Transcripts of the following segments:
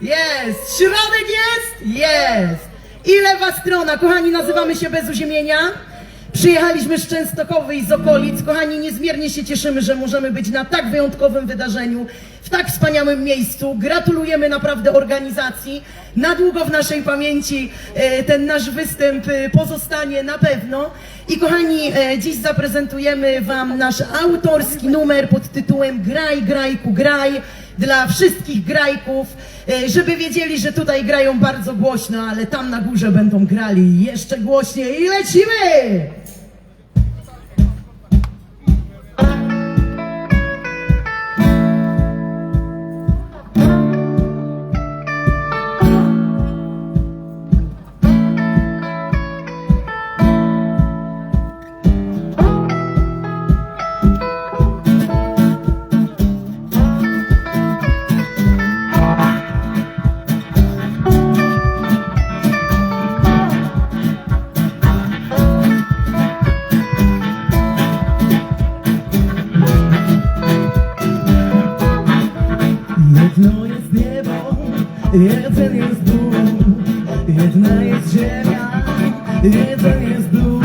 Jest! Środek jest? Jest! I lewa strona, kochani, nazywamy się Bez Uziemienia. Przyjechaliśmy z Częstochowy i z okolic. Kochani, niezmiernie się cieszymy, że możemy być na tak wyjątkowym wydarzeniu, w tak wspaniałym miejscu. Gratulujemy naprawdę organizacji. Na długo w naszej pamięci e, ten nasz występ e, pozostanie na pewno. I kochani, e, dziś zaprezentujemy Wam nasz autorski numer pod tytułem Graj, grajku, graj dla wszystkich grajków, e, żeby wiedzieli, że tutaj grają bardzo głośno, ale tam na górze będą grali jeszcze głośniej i lecimy! Jeden jest Bóg, jedna jest ziemia, jeden jest luz.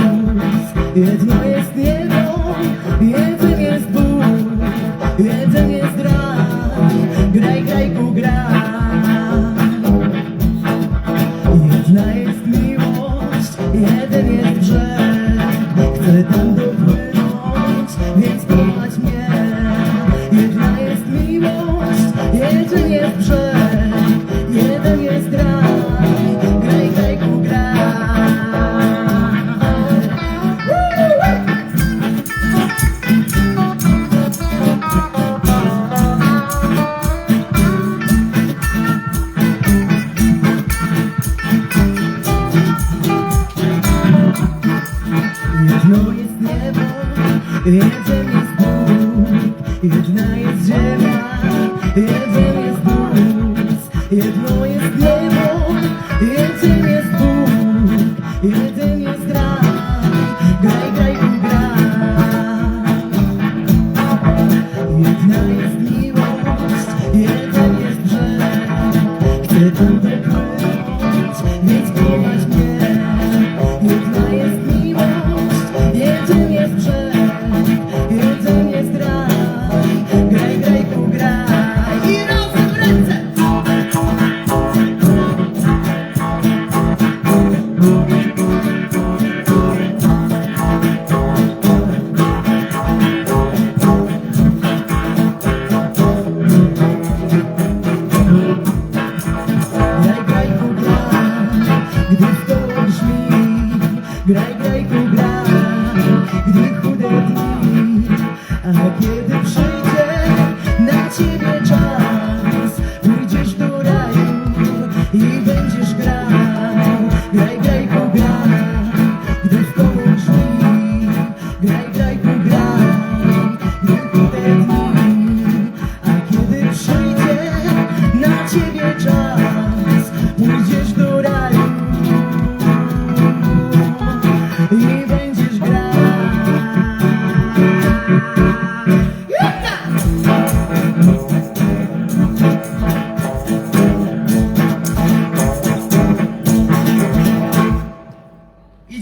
Jeden jest Bóg, jedna jest ziemia, Graj,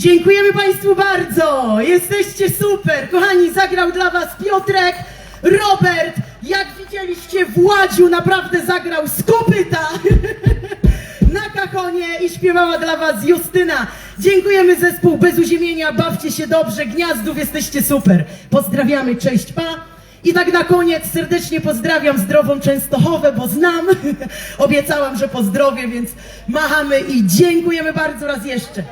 dziękujemy Państwu bardzo! Jesteście super! Kochani, zagrał dla Was Piotrek, Robert, jak widzieliście w Ładziu naprawdę zagrał z kopyta na kachonie i śpiewała dla Was Justyna. Dziękujemy zespół Bez Uziemienia, bawcie się dobrze, Gniazdów, jesteście super. Pozdrawiamy, cześć, pa! I tak na koniec serdecznie pozdrawiam zdrową Częstochowę, bo znam. Obiecałam, że pozdrowię, więc machamy i dziękujemy bardzo raz jeszcze.